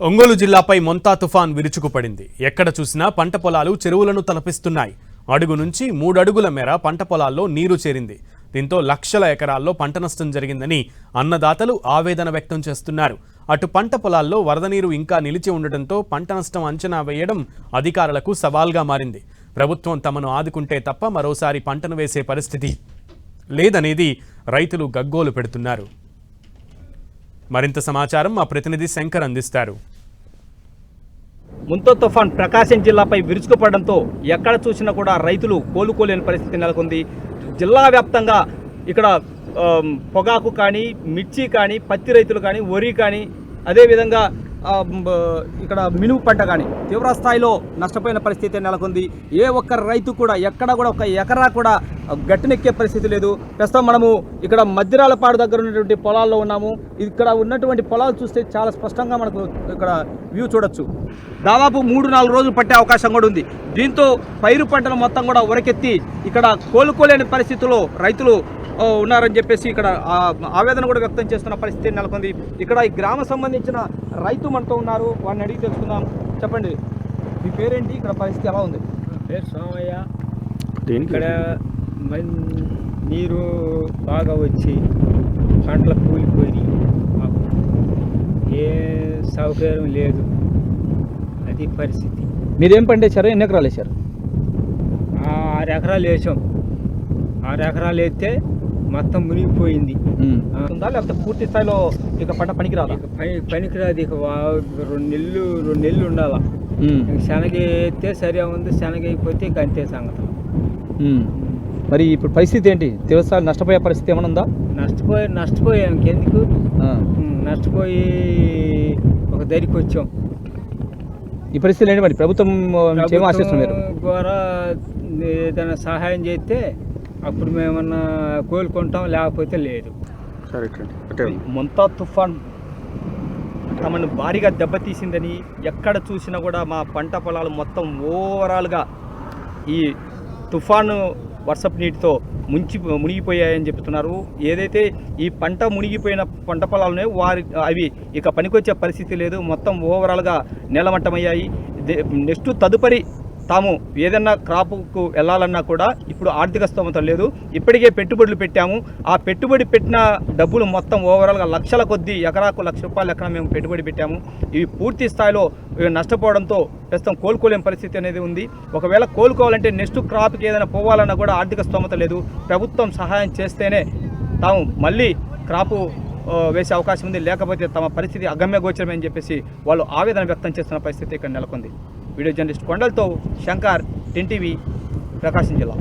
ఒంగోలు జిల్లాపై మొంతా తుఫాన్ విరుచుకుపడింది. ఎక్కడ చూసినా పంట పొలాలు చెరువులను తలపిస్తున్నాయి. అడుగు నుంచి మూడడుగుల మేర పంట పొలాల్లో నీరు చేరింది. దీంతో లక్షల ఎకరాల్లో పంట నష్టం జరిగిందని అన్నదాతలు ఆవేదన వ్యక్తం చేస్తున్నారు. అటు పంట పొలాల్లో వరద నీరు ఇంకా నిలిచి ఉండటంతో పంట నష్టం అంచనా వేయడం అధికారులకు సవాల్గా మారింది. ప్రభుత్వం తమను ఆదుకుంటే తప్ప మరోసారి పంటను వేసే పరిస్థితి లేదనేది రైతులు గగ్గోలు పెడుతున్నారు. మరింత సమాచారం మా ప్రతినిధి శంకర్ అందిస్తారు. ముంతో తుఫాన్ ప్రకాశం జిల్లాపై విరుచుకుపడడంతో ఎక్కడ చూసినా కూడా రైతులు కోలుకోలేని పరిస్థితి నెలకొంది. జిల్లా వ్యాప్తంగా ఇక్కడ పొగాకు కానీ మిర్చి కానీ పత్తి రైతులు కానీ వరి కానీ అదేవిధంగా ఇక్కడ మినుము పంట కానీ తీవ్ర స్థాయిలో నష్టపోయిన పరిస్థితి నెలకొంది. ఏ ఒక్క రైతు కూడా ఎక్కడ కూడా ఒక ఎకరా కూడా గట్టినెక్కే పరిస్థితి లేదు. ప్రస్తుతం మనము ఇక్కడ మధ్యరాలపాడు దగ్గర ఉన్నటువంటి పొలాల్లో ఉన్నాము. ఇక్కడ ఉన్నటువంటి పొలాలు చూస్తే చాలా స్పష్టంగా మనకు ఇక్కడ వ్యూ చూడొచ్చు. దాదాపు మూడు నాలుగు రోజులు పట్టే అవకాశం కూడా ఉంది. దీంతో పైరు పంటలు మొత్తం కూడా ఉరకెత్తి ఇక్కడ కోలుకోలేని పరిస్థితుల్లో రైతులు ఉన్నారని చెప్పేసి ఇక్కడ ఆ, ఆవేదన కూడా వ్యక్తం చేస్తున్న పరిస్థితి నెలకొంది. ఇక్కడ ఈ గ్రామ సంబంధించిన రైతు మనతో ఉన్నారు. వారిని అడిగి తెలుసుకుందాం. చెప్పండి. మీ పేరేంటి? ఇక్కడ పరిస్థితి ఎలా ఉంది? పేరు సోమయ్య. ఇక్కడ మన్- నీరు బాగా వచ్చి పంటలు కూలిపోయి మాకు ఏ సౌకర్యం లేదు. అది పరిస్థితి. మీరేం పండించారు? ఎన్ని ఎకరాలు వేశారు? ఆరు ఎకరాలు వేసాం. ఆరు ఎకరాలు వేస్తే మొత్తం మునిగిపోయింది. ఉందా లేకపోతే పూర్తి స్థాయిలో ఇక పంట పనికిరాదా? పనికిరాదు ఇక వా- రెండు నెలలు రెండు నెలలు ఉండాల? శనగ వేస్తే సరిగా ఉంది శనగ అయిపోతే ఇక అంతే సంగతి. మరి ఇప్పుడు పరిస్థితి ఏంటి? తీవ్రస్థాయి నష్టపోయే పరిస్థితి ఏమైనా ఉందా? నష్టపోయి నష్టపోయాం ఇంకెందుకు? ఉమ్, నష్టపోయి ఒక దరికి వచ్చాం. ఈ పరిస్థితి ఏంటి మరి? ప్రభుత్వం ఏం ఆశిస్తున్నారు ప్రభుత్వం ద్వారా ఏదైనా సహాయం చేస్తే అప్పుడు మేమన్నా కోలుకుంటాం లేకపోతే లేదు. మొంతా తుఫాన్ తమను భారీగా దెబ్బతీసిందని ఎక్కడ చూసినా కూడా మా పంట పొలాలు మొత్తం ఓవరాల్గా ఈ తుఫాను వర్షపు నీటితో ముంచి మునిగిపోయాయని చెప్తున్నారు. ఏదైతే ఈ పంట మునిగిపోయిన పంట పొలాలునే వారి అవి ఇక పనికొచ్చే పరిస్థితి లేదు. మొత్తం ఓవరాల్గా నేలమట్టమయ్యాయి. నెక్స్ట్ తదుపరి తాము ఏదన్నా క్రాప్కు వెళ్ళాలన్నా కూడా ఇప్పుడు ఆర్థిక స్తోమత లేదు. ఇప్పటికే పెట్టుబడులు పెట్టాము. ఆ పెట్టుబడి పెట్టిన డబ్బులు మొత్తం ఓవరాల్గా లక్షల కొద్దీ ఎకరాకు లక్ష రూపాయల ఎకరా మేము పెట్టుబడి పెట్టాము. ఇవి పూర్తి స్థాయిలో నష్టపోవడంతో ప్రస్తుతం కోలుకోలేని పరిస్థితి అనేది ఉంది. ఒకవేళ కోలుకోవాలంటే నెక్స్ట్ క్రాప్కి ఏదైనా పోవాలన్నా కూడా ఆర్థిక స్తోమత లేదు. ప్రభుత్వం సహాయం చేస్తేనే తాము మళ్ళీ క్రాపు వేసే అవకాశం ఉంది. లేకపోతే తమ పరిస్థితి అగమ్యగోచరమే అని చెప్పేసి వాళ్ళు ఆవేదన వ్యక్తం చేస్తున్న పరిస్థితి ఇక్కడ నెలకొంది. వీడియో జర్నలిస్ట్ కొండలతో శంకర్ టెన్టీవీ ప్రకాశం జిల్లా.